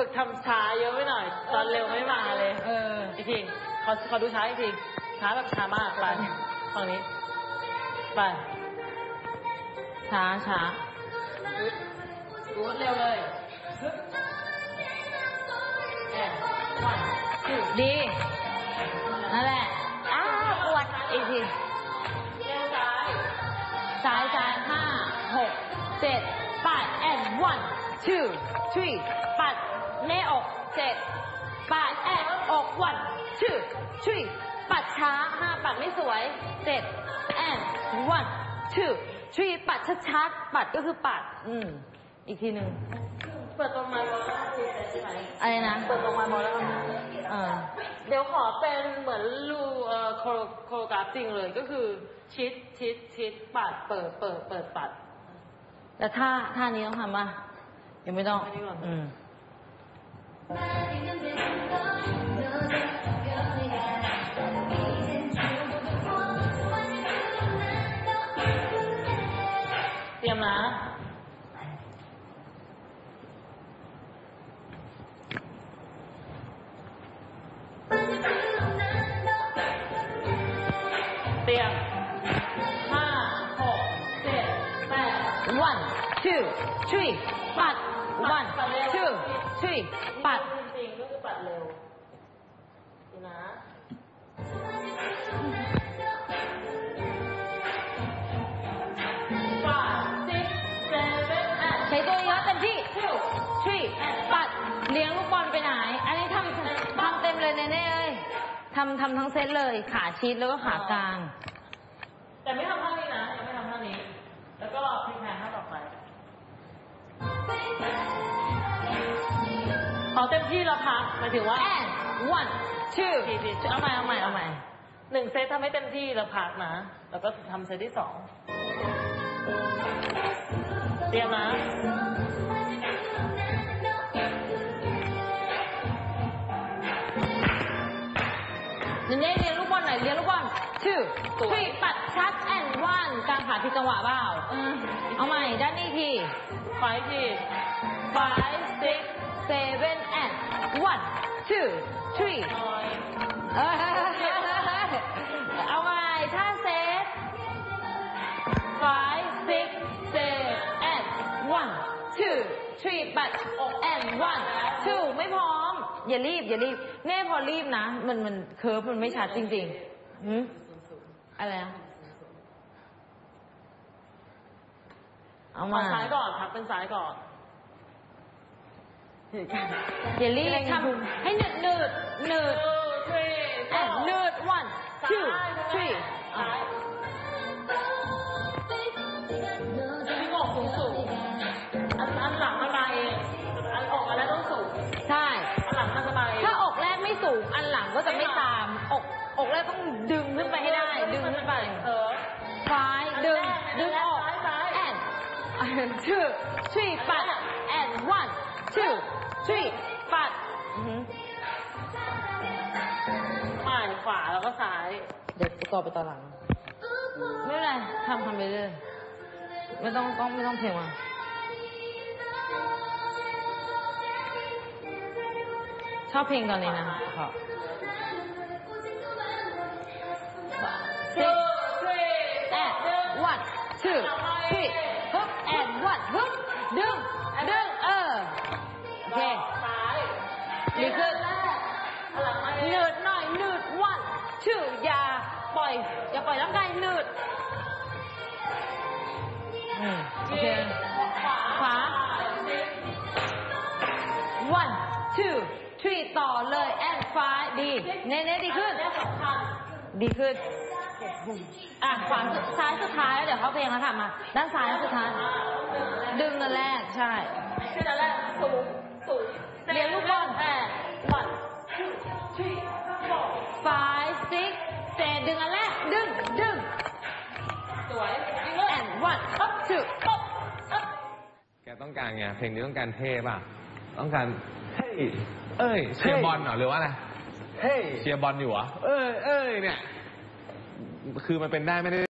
ฝึกทำช้าเยอะไปหน่อย ตอนเร็วไม่มาเลย เอออีกทีขอขอดูช้าอีกทีช้าแบบช้ามากไปฝั่งนี้ไปช้าช้ากูดเร็วเลยแอนวันชื่อดี two three ปัดเน่อกเจ็ดแปด and อก one two three ปัดช้าห้าปัดไม่สวยเจ็ด and one two three ปัดชัดๆปัดก็คือปัด อืม อีกทีหนึ่งเปิดตรงมาแล้วคุยกันใช่ไหมอะไรนะ เปิดตรงมาแล้วเออเดี๋ยวขอเป็นเหมือนรูเอ่อโคโรโคโรกราฟจริงเลยก็คือ ชิดชิดชิดปัดเปิดเปิดเปิดปัด แต่ท่าท่านี้ต้องทำป่ะ ยังไม่ต้องท่านี้ก่อนอืมเ one two three ปัด one ปัดเร็ว two three ปัดจริงๆก็คือปัดเร็วดูนะ five six seven eight ใช้ตัวเยอะเต็มที่ two three ปัด เลี้ยงลูกบอลไปไหน อันนี้ทำทำเต็มเลยเน่ๆเอ้ยทำทำทั้งเซตเลย ขาชีสแล้วก็ขากลาง แต่ไม่ทำท่านี้นะยัง ขอเต็มที่แล้วพักหมายถึงว่า and one two ผิดผิดเอาใหม่เอาใหม่เอาใหม่หนึ่งเซตทำให้เต็มที่แล้วพักนะ แล้วก็ทำเซตที่สองเตรียมนะ อล two three ปัดชัด and one กลางขาผิดจังหวะเปล่าเออเอาใหม่ ด้านนี้อีกทีไฟที five six seven and one two three หน่อยเออเอาใหม่ท่าเซต five six seven and one two three ปัด and one two ไม่พร้อม อย่ารีบ อย่ารีบ แน่พอรีบนะ มันมันเคิร์ฟมันไม่ชัดจริงๆหืม อะไรนะเอาขอมา ซ้ายก่อนพักเป็นซ้ายก่อนอย่ารีบทำให้หนืดหนืดหนืด two three แอนหนืด one two three อะพี่ ก็จะไม่ตาม อกอกแรกต้องดึงขึ้นไปให้ได้ ดึงขึ้นไปเออซ้ายดึงดึงออกซ้ายซ้ายแอน two three ปัด and one two three ปัดอือหือหม่ายขวาแล้วก็ซ้าย เดี๋ยวต่อไปต่อหลัง ไม่เป็นไรทำทำไปเรื่อยไม่ต้องต้องไม่ต้องเพลงมา ชอบเพลงตอนนี้นะขอ two three แอน one two three ฮึบ and one ฮึบดึงดึงเออโอเคซ้ายดีขึ้นอันหลังมาเอหนืงดหน่อยหนืด one two อย่าปล่อยอย่าปล่อยร่างกายหนืดอืมโอเคขวา one two three ต่อเลย and five ดีเน้นๆดีขึ้นเนี่ยสำคัญดีขึ้นอะขวาสุดซ้ายสุดท้ายแล้วเดี๋ยวเขาเพลงแล้วค่ะมา ด้านซ้ายสุดท้าย ดึงนั่นแรกใช่ขึ้นอันแรกสูงสูงเลี้ยงลูกบอลแอน one two three four five six เซดึงอันแรก ดึง ดึง สวยจริงเลย and one up two up up แกต้องการไง เพลงนี้ต้องการเท่ป่ะ ต้องการเฮ้ย เอ้ยเชียร์บอลเหรอหรือว่าอะไรเฮ้ยเชียร์บอลอยู่เหรอเอ้ยเอ้ยเนี่ย คือมันเป็นได้ไม่ได้